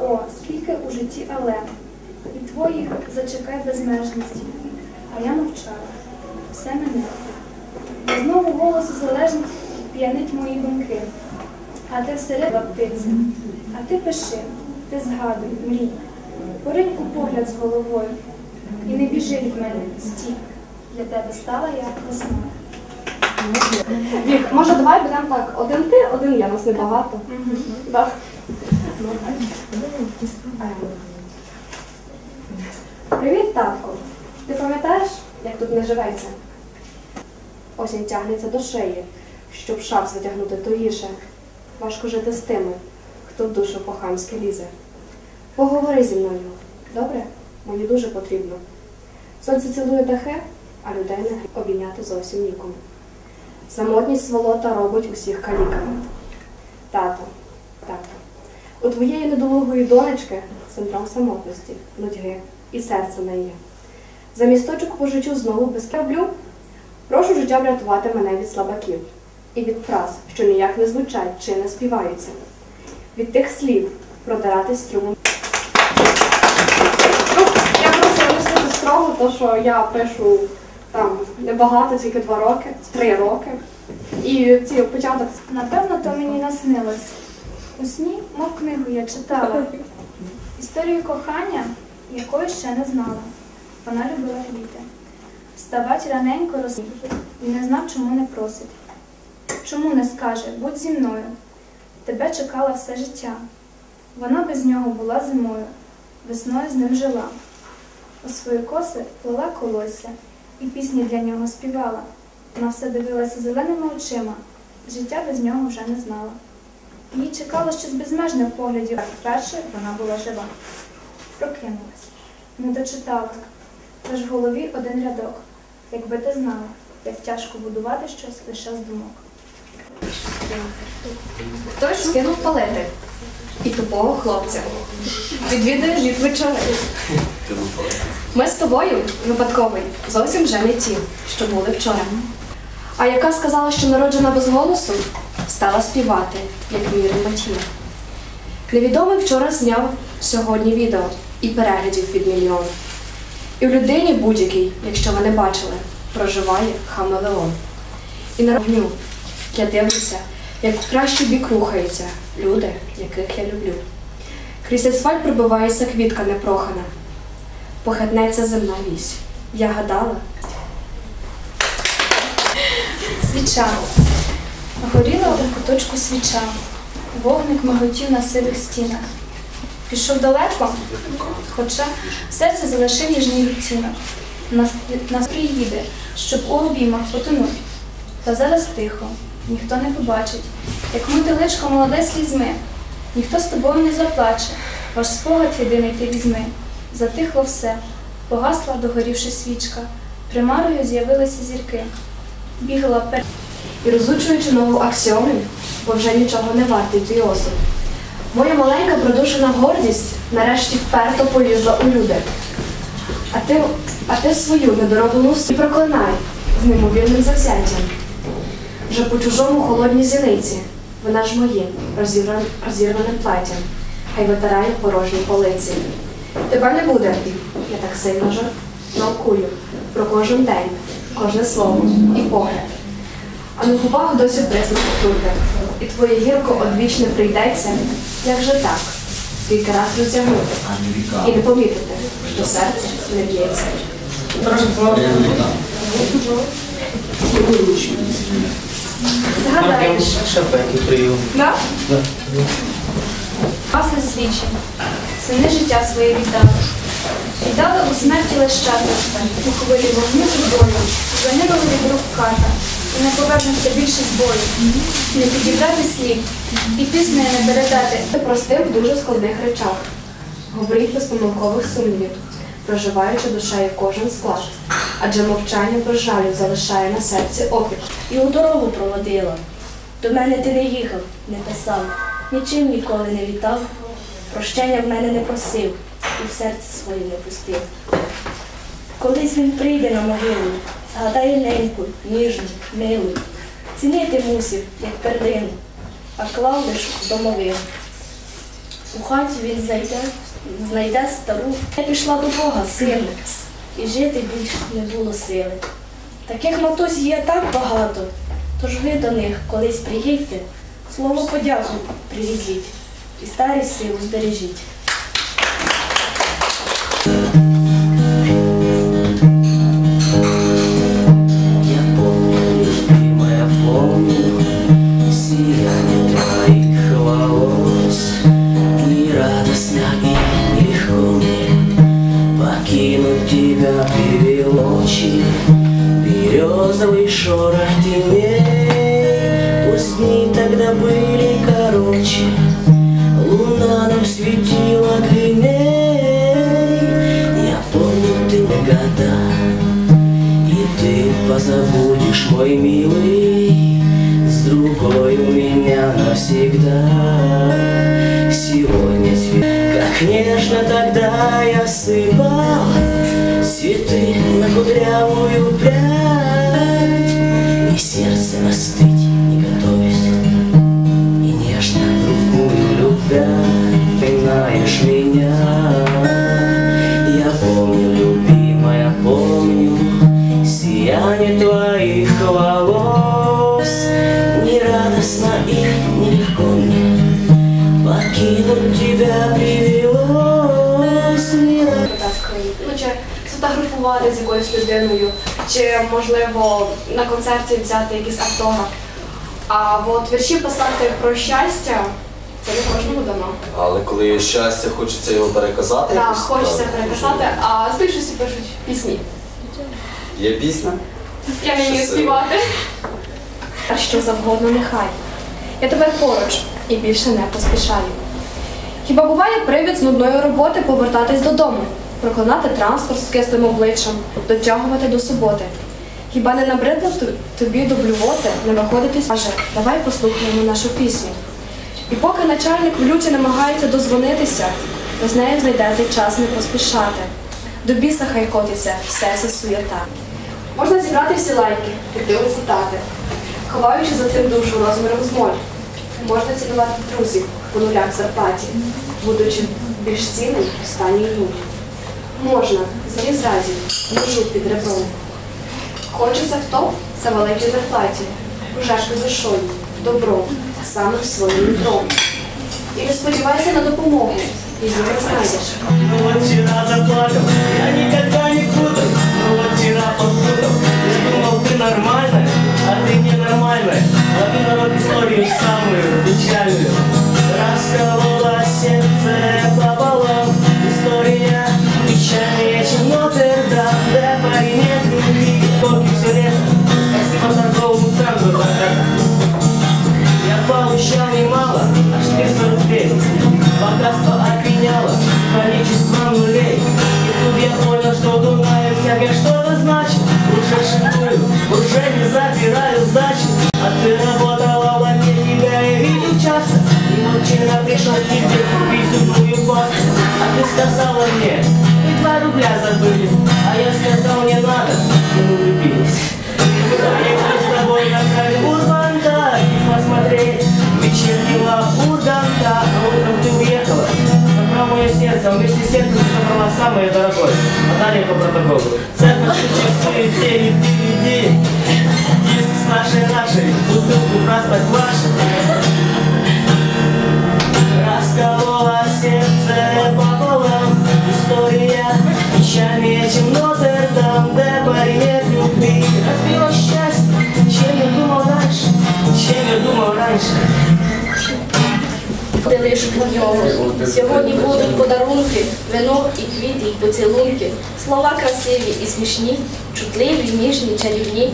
О, скільки у житті але, і твоїх зачекай безмежності. А я мовчала, все мене. І знову голосу залежить п'янить мої думки. А ти всередина птиця, а ти пиши, ти згадуй, мрій. Поринь у погляд з головою, і не біжи від мене, стій. Для тебе стала я весною. Вік, може давай будемо так, один ти, один я, нас небагато. Да. Привіт, татку. Ти пам'ятаєш, як тут не живеться? Осінь тягнеться до шиї, щоб шарф затягнути тугіше. Важко жити з тими, хто в душу по-хамськи лізе. Поговори зі мною, добре? Мені дуже потрібно. Сонце цілує дахи, а людей не обійняти зовсім нікому. Самотність сволота робить усіх каліками. Тато, тато, у твоєї недолугої донечки синдром самотності, нудьги і серце не є. Замість точок по життю знову без краблю, прошу життя врятувати мене від слабаків і від фраз, що ніяк не звучать чи не співаються. Від тих слів продиратись струмом. Ну, я прошу не строго, то що я пишу там небагато, тільки два роки, три роки. І ці початок Напевно, то мені наснилось. У сні, мов книгу я читала. Історію кохання, якої ще не знала. Вона любила квіти. Вставать раненько роз... і не знав, чому не просить. Чому не скаже, будь зі мною. Тебе чекала все життя. Вона без нього була зимою, весною з ним жила. У свої коси плела колосся і пісні для нього співала. Вона все дивилася зеленими очима, життя без нього вже не знала. Її чекало щось безмежне в погляді, вперше вона була жива. Прокинулась, не дочитала, лиш в голові один рядок. Якби ти знала, як тяжко будувати щось лише з думок. Хтось скинув палети і тупого хлопця. Відвідує літ вечори. Ми з тобою, випадковий, зовсім вже не ті, що були вчора. А яка сказала, що народжена без голосу, стала співати, як мій римбатір. Невідомий вчора зняв сьогодні відео і переглядів під мільйон. І в людині будь-якій, якщо ви не бачили, проживає хамелеон. І на вогню я дивлюся, як в кращий бік рухаються люди, яких я люблю. Крізь асфальт пробивається квітка непрохана. Похитнеться земна вісь. Я гадала, Свіча. Горіла у куточку свіча. Вогник миготів на сивих стінах. Пішов далеко, хоча серце залишив ніжний відтінок. Нас, приїде, щоб у обіймах потонуть. Та зараз тихо, ніхто не побачить, як мотиличко молоде слізьми. Ніхто з тобою не заплаче, ваш спогад єдиний ти візьми. Затихло все, погасла, догорівши свічка. Примарою з'явилися зірки. Бігала пер... і розучуючи нову аксіому, бо вже нічого не вартий твій осуд. Моя маленька продушена гордість нарешті вперто полізла у люди. А ти, а ти свою недороблену і проклинай з неймовірним завзяттям. Вже по чужому холодній зіниці, вона ж розірван, розірваним платтям, хай витирає порожні полиці. Тебе не буде, я так сильно жар про кожен день, кожне слово і погляд. А на губах досі признак отрута, і твоє гірко одвічне прийдеться, як же так, скільки раз розтягнути, і не помітити, що серце не б'ється. Згадаєш, Шапеки прийом. да? Власне свічі, сини життя своє віддали. Віддали у смерті лещата, у хвилі вогню і болю, занирили від рук ката, і не повернеться більше з бою, не підібрати слів, і піснею не передати. Ти простив в дуже складних речах. Говоріть без помилкових сумнівів, проживаючи душею кожен склад. Адже мовчання про жалю залишає на серці опік. І у дорогу проводила. До мене ти не їхав, не писав, нічим ніколи не вітав, прощення в мене не просив і в серце своє не пустив. Колись він прийде на могилу, згадає неньку, ніжну, милу, цінити мусив, як перлину, а клав лиш домовину. У хаті він зайде, знайде стару. Я пішла до Бога, сину, і жити більш не було сили. Таких матусь є так багато, тож ви до них колись приїдьте, слово подяку привезіть і старість силу збережіть. Березовый шорох теней. Пусть дни тогда были короче Луна нам светила длинней. Я помню ты года и ты позабудешь, мой милый, С другой у меня навсегда. Сегодня цвет, как нежно тогда я сыпал Цветы на кудрявую прядь сфотографувати з якоюсь людиною, чи можливо на концерті взяти якийсь автограф. А от вірші писати про щастя це не кожному дано. Але коли є щастя, хочеться його переказати. Так, якось, хочеться так? переписати, а з більшості пишуть пісні. Є пісня? Я не вмію співати. А що завгодно нехай. Я тепер поруч і більше не поспішаю. Хіба буває привід з нудної роботи повертатись додому, проклинати транспорт з кислим обличчям, дотягувати до суботи? Хіба не набридло тобі дублювати, не виходити каже, давай послухаємо нашу пісню. І поки начальник в люті намагається дозвонитися, ви з нею знайдете час не поспішати. До біса хай котиться все це суєта. Можна зібрати всі лайки, піти цитати, ховаючи за цим душу розміром з. Можна цінувати друзів по нулях зарплаті, будучи більш цінним в стані нуль. Можна заліз разі, ножу під ребром. Хочеться хто? За великій зарплаті, пожежки душою, добром, самим своїм нутром. І не сподівайся на допомогу, її не знайдеш. Никогда не буду. Вот я думал ты нормальная, а ты ненормальная Лови народ историю самую печальную забыли А я сказал, не надо, и мы влюбились Проехали с тобой на Голливуд звонка Посмотреть. Вечернего Урганта А утром ты уехала. Забрал мое сердце, вместе с сердцем ты забрала самое дорогое. А далее по протоколу. Церковь часы, день впереди. Диск с нашей нашей Бутылку праздновать вашей Нотр-Дам Да парень нет любви Разбила счастье, чем я думал раньше Чем я думал раньше Ти лиш у ньому. Сьогодні будуть подарунки, вино і квіти, і поцілунки, слова красиві і смішні, чутливі, ніжні, чарівні.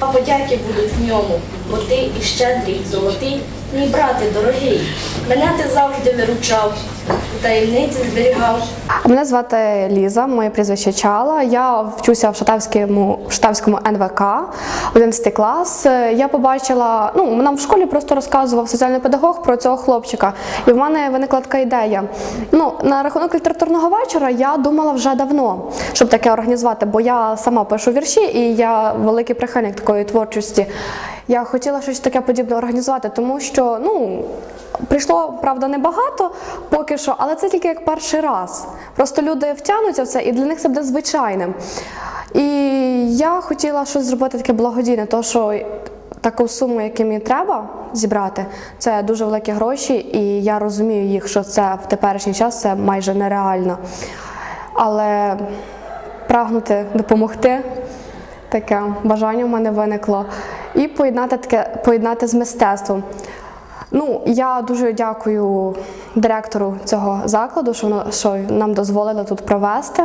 А подяки будуть в ньому, бо ти і щедрий, золотий, мій брате дорогий. Мене ти завжди виручав, у таємниці зберігав. Мене звати Ліза, моє прізвище Чала. Я вчуся в Шатавському, в Шатавському НВК, 11 клас. Я побачила, ну нам в школі просто розказував соціальний педагог про цього хлопчика. І в мене виникла така ідея. Ну, на рахунок літературного вечора я думала вже давно, щоб таке організувати, бо я сама пишу вірші і я великий прихильник такої творчості. Я хотіла щось таке подібне організувати, тому що ну, прийшло, правда, небагато поки що, але це тільки як перший раз. Просто люди втягнуться в це, і для них це буде звичайним. І я хотіла щось зробити таке благодійне, тому що таку суму, яку мені треба зібрати, це дуже великі гроші, і я розумію їх, що це в теперішній час це майже нереально. Але прагнути допомогти, таке бажання в мене виникло. І поєднати таке поєднати з мистецтвом. Ну, я дуже дякую директору цього закладу, що, що нам дозволили тут провести.